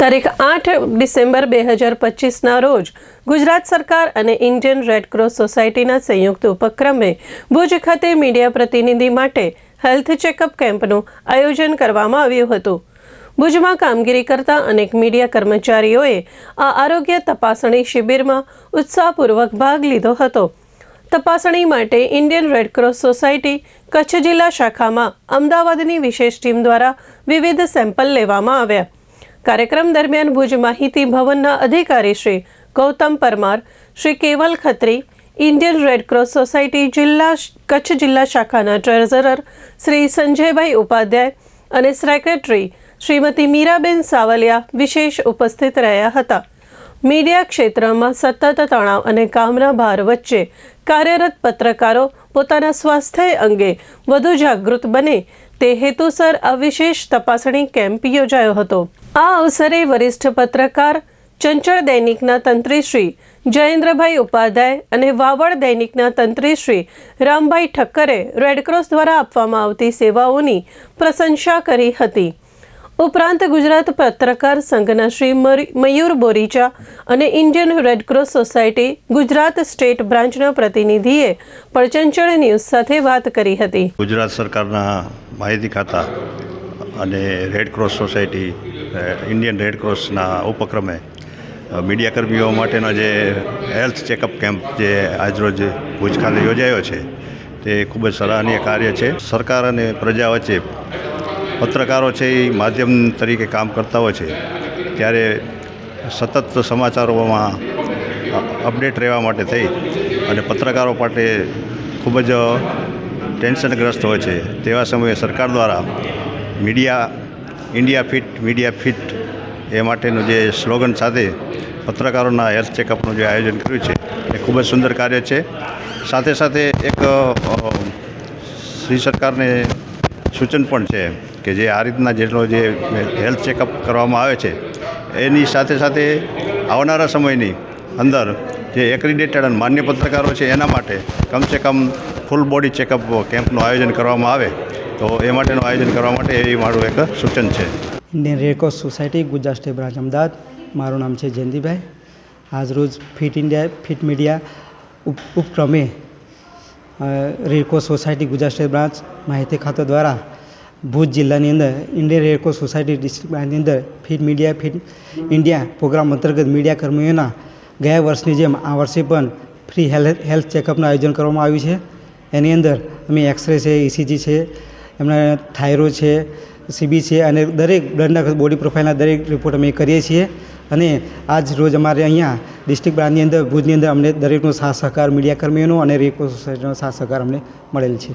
તારીખ આઠ ડિસેમ્બર બે હજાર પચીસના રોજ ગુજરાત સરકાર અને ઇન્ડિયન રેડક્રોસ સોસાયટીના સંયુક્ત ઉપક્રમે ભુજ ખાતે મીડિયા પ્રતિનિધિ માટે હેલ્થ ચેકઅપ કેમ્પનું આયોજન કરવામાં આવ્યું હતું. ભુજમાં કામગીરી કરતા અનેક મીડિયા કર્મચારીઓએ આ આરોગ્ય તપાસણી શિબિરમાં ઉત્સાહપૂર્વક ભાગ લીધો હતો. તપાસણી માટે ઇન્ડિયન રેડક્રોસ સોસાયટી કચ્છ જિલ્લા શાખામાં અમદાવાદની વિશેષ ટીમ દ્વારા વિવિધ સેમ્પલ લેવામાં આવ્યા. કાર્યક્રમ દરમિયાન ભુજ માહિતી ભવનના અધિકારી શ્રી ગૌતમ પરમાર, શ્રી કેવલ ખત્રી, ઇન્ડિયન રેડક્રોસ સોસાયટી જિલ્લા કચ્છ જિલ્લા શાખાના ટ્રેઝરર શ્રી સંજયભાઈ ઉપાધ્યાય અને સેક્રેટરી શ્રીમતી મીરાબેન સાવલિયા વિશેષ ઉપસ્થિત રહ્યા હતા. મીડિયા ક્ષેત્રમાં સતત તણાવ અને કામના ભાર વચ્ચે કાર્યરત પત્રકારો પોતાના સ્વાસ્થ્ય અંગે વધુ જાગૃત બને તે હેતુસર આ વિશેષ તપાસણી કેમ્પ યોજાયો હતો. આ અવસરે વરિષ્ઠ પત્રકાર, ચંચળ દૈનિકના તંત્રીશ્રી જયેન્દ્રભાઈ ઉપાધ્યાય અને વાવડ દૈનિકના તંત્રીશ્રી રામભાઈ ઠક્કરે રેડક્રોસ દ્વારા આપવામાં આવતી સેવાઓની પ્રશંસા કરી હતી. ઉપરાંત ગુજરાત પત્રકાર સંઘના શ્રી મયુર બોરીચા અને Indian Red Cross society Gujarat state બ્રાન્ચના પ્રતિનિધિએ પણ ચંચળ ન્યૂઝ સાથે વાત કરી હતી. ગુજરાત સરકારના માહિતી ખાતા અને Red Cross society Indian Red ક્રોસના ઉપક્રમે મીડિયા મીડિયાકર્મીઓ માટેનો જે હેલ્થ ચેકઅપ કેમ્પ જે આજરોજ ભુજ ખાતે યોજાયો છે, તે ખૂબ જ સરાહનીય કાર્ય છે. સરકાર અને પ્રજા વચ્ચે પત્રકારો છે એ માધ્યમ તરીકે કામ કરતા હોય છે. ત્યારે સતત સમાચારોમાં અપડેટ રહેવા માટે થઈ અને પત્રકારો માટે ખૂબ જ ટેન્શનગ્રસ્ત હોય છે. તેવા સમયે સરકાર દ્વારા media, India fit, media fit એ માટેનું જે સ્લોગન સાથે પત્રકારોના હેલ્થ ચેકઅપનું જે આયોજન કર્યું છે, એ ખૂબ જ સુંદર કાર્ય છે. સાથે સાથે એક શ્રી સરકારને સૂચન પણ છે કે જે આ રીતના જેટલો જે હેલ્થ ચેકઅપ કરવામાં આવે છે, એની સાથે સાથે આવનારા સમયની અંદર જે એક્રિડેટેડ અને માન્ય પત્રકારો છે, એના માટે કમસે કમ ફૂલ બોડી ચેકઅપ કેમ્પનું આયોજન કરવામાં આવે. તો એ માટેનું આયોજન કરવા માટે એ મારું એક સૂચન છે. Indian Red Cross society Gujarat state branch Ahmedabad મારું નામ છે જયંતિભાઈ. આજરોજ ફિટ ઇન્ડિયા ફિટ મીડિયા ઉપ, ઉપક્રમે Red Cross society Gujarat state branch માહિતી ખાતા દ્વારા ભુજ જિલ્લાની અંદર ઇન્ડિયન રેડક્રોસ સોસાયટી ડિસ્ટ્રિક્ટ બ્રાન્ચની અંદર fit media fit India programme અંતર્ગત મીડિયા કર્મીઓના ગયા વર્ષની જેમ આ વર્ષે પણ ફ્રી હેલ્થ હેલ્થ ચેકઅપનું આયોજન કરવામાં આવ્યું છે. એની અંદર અમે એક્સરે છે ઇસીજી છે એમના થાઇરોઇડ છે સીબી છે અને દરેક બ્લડના બોડી પ્રોફાઇલના દરેક રિપોર્ટ અમે કરીએ છીએ. અને આજ રોજ અમારે અહીંયા ડિસ્ટ્રિક્ટ બ્રાન્ચની અંદર, ભુજની અંદર અમને દરેકનો સાથ સહકાર મીડિયા કર્મીઓનો અને રેકો સોસાયટીનો સાથ સહકાર અમને મળેલ છે.